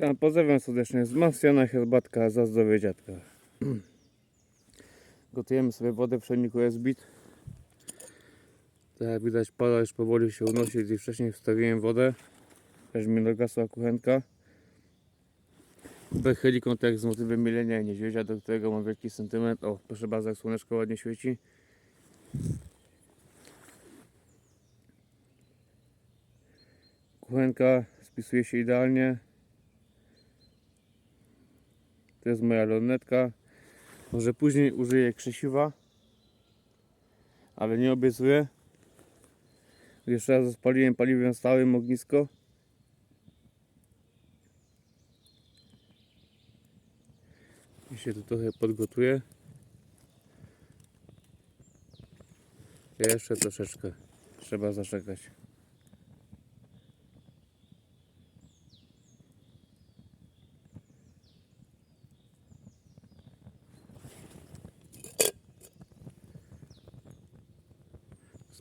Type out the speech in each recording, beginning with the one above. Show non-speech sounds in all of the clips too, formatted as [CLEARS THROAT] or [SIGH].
Tam pozdrawiam serdecznie z Mastiana herbatka za zdrowie dziadka. [CLEARS THROAT] Gotujemy sobie wodę w czajniku Esbit. Tak jak widać para już powoli się unosi, gdy wcześniej wstawiłem wodę. Też mi dogasła kuchenka. Becheliką tak z motywem mielenia i niedźwiedzia, do którego mam wielki sentyment. O, proszę bardzo, jak słoneczko ładnie świeci. Kuchenka spisuje się idealnie. To jest moja lornetka. Może później użyję krzesiwa, ale nie obiecuję. Jeszcze raz spaliłem paliwem stałym ognisko. I się tu trochę podgotuję. Jeszcze troszeczkę. Trzeba zaczekać.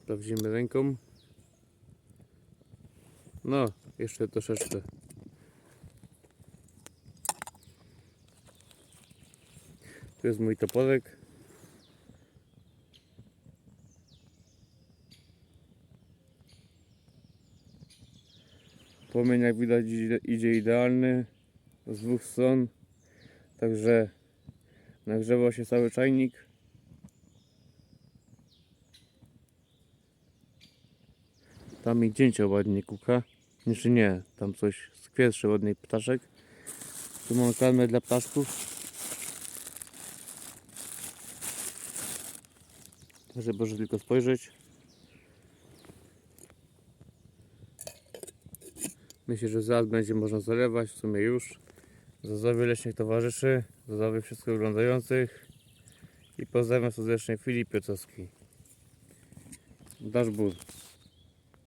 Sprawdzimy ręką. No, jeszcze troszeczkę. Tu jest mój toporek. Płomień jak widać idzie, idealny z dwóch stron. Także nagrzewa się cały czajnik. Tam mi dzięcie ładnie kuka. Znaczy nie, tam coś skwierszy ładniej ptaszek. Tu mam karmę dla ptaszków. Także proszę tylko spojrzeć. Myślę, że zaraz będzie można zalewać, w sumie już. Za zdrowie leśnych towarzyszy, za zdrowie wszystkich oglądających. I pozdrawiam serdecznie Filip Piotrowski. Dasz bór.